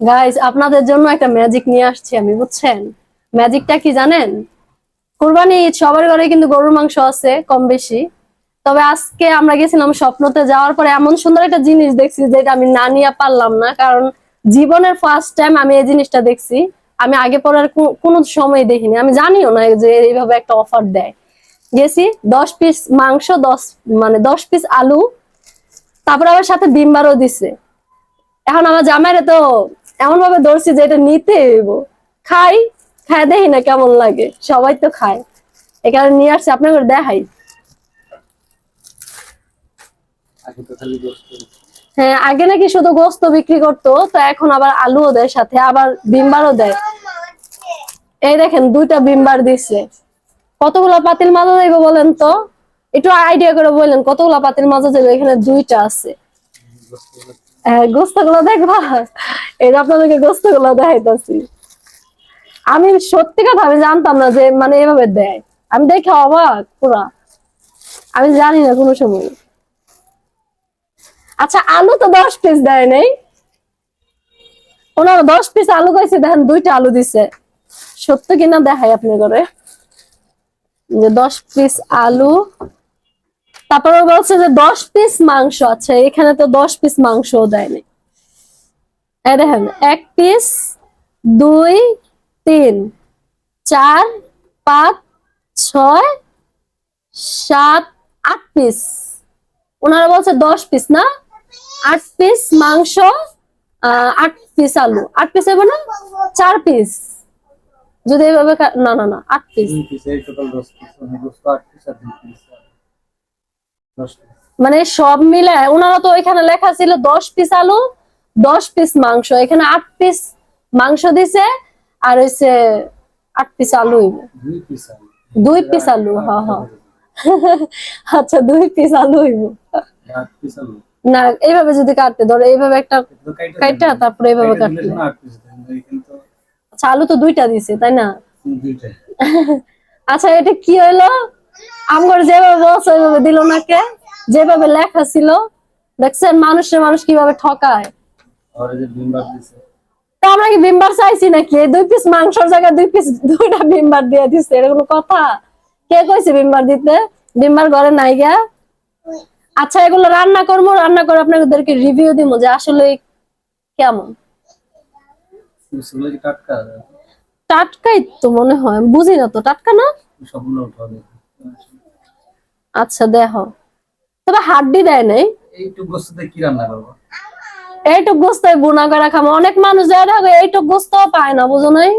Guys আপনাদের জন্য একটা ম্যাজিক নিয়ে আসছি আমি, বুঝছেন? ম্যাজিকটা কি জানেন? কুরবানি ঈদ, সবার ঘরে কিন্তু গরুর মাংস আছে, কম বেশি। তবে আজকে আমরা গেছিলাম স্বপ্নতে, যাওয়ার পরে এমন সুন্দর একটা জিনিস দেখছি যেটা আমি না নিয়ে পারলাম না, কারণ জীবনের ফার্স্ট টাইম আমি এই জিনিসটা দেখছি। আমি আগে পরে আর কোনো সময় দেখিনি। আমি জানিও না যে এইভাবে একটা অফার দেয়। গেছি, দশ পিস মাংস, দশ মানে দশ পিস আলু, তারপর আবার সাথে ডিম্বারও দিছে। এখন আমার জামাইরে তো এমন ভাবে ধরছি যে এটা নিতে হইব। খাই খাই দেখি না কেমন লাগে। সবাই তো খায়। এখানে নিয়ে আসছে আপনাকে দেখাই। হ্যাঁ আগে নাকি শুধু গোস্ত বিক্রি করতো তো এখন আবার আলুও দেয় সাথে আবার বিম্বারও দেয়। এই দেখেন দুইটা বিম্বার দিচ্ছে কতগুলা পাতিল মাজা যাইব বলেন তো? একটু আইডিয়া করে বললেন কতগুলা পাতিল মাজা যাইব? এখানে দুইটা আছে। গোস্ত দেখবা? এই আপনাদেরকে গোস্ত দেখাইতেছি। আমি সত্যি কথা আমি জানতাম না যে মানে এভাবে দেয়। আমি দেখে অবাক, পুরা। আমি জানি না কোনো সময়। আচ্ছা আলু তো দশ পিস দেয় নাই। ওনারা দশ পিস আলু কইছে, দেখেন দুইটা আলু দিছে। সত্য কিনা দেখাই আপনি করে যে দশ পিস আলু তারপরে বলছে যে দশ পিস মাংস আছে, এখানে তো দশ পিস মাংসও দেয়নি। দেখেন, এক পিস দুই, তিন, চার, পাঁচ, ছয়, সাত, আট পিস ওনারা বলছে দশ পিস না? আট পিস মাংস আট পিস আলু। আট পিস হবে না চার পিস যদি এভাবে না না না, আট পিস তিন পিস এই টোটাল দশ পিস মানে সব মিলে ওনারা তো এখানে লেখা ছিল দশ পিস আলু দশ পিস মাংস। এখানে আট পিস মাংস দিছে আর হইছে আট পিস আলু দুই পিস আলু। হ্যাঁ হ্যাঁ আচ্ছা দুই পিস আলু হইব। না এইভাবে যদি কাটতে ধরো এইভাবে একটা কাইটা তারপরে এইভাবে কাটতে আচ্ছা আলু তো দুইটা দিছে তাই না? আচ্ছা এটা কি হইল? আমার যেভাবে বলছে ওইভাবে দিল না কে? যেভাবে লেখা ছিল দেখছেন মানুষের মানুষ কীভাবে ঠকায়। তা আমরা কি বিম্বার চাইছি নাকি? দুই পিস মাংসর জায়গায় দুই পিস দুইটা বিম্বার দিয়ে দিচ্ছে এটা কোনো কথা? কে কইছে বিম্বার দিতে? বিম্বার ঘরে নাই গা? আচ্ছা এগুলো রান্না করব রান্না করে আপনাদেরকে রিভিউ দিব যে আসলে কেমন। টাটকাই তো মনে হয় বুঝি না তো টাটকা না? আচ্ছা দেখো। তবে হাড্ডি দেয় নাই। এইটুক গোস্ততে কি রান্না করব? এইটুক গোস্তে বুনা করে খামো। অনেক মানুষ যায় দেখো এইটুক গোস্ত পায় না বুঝো নাই?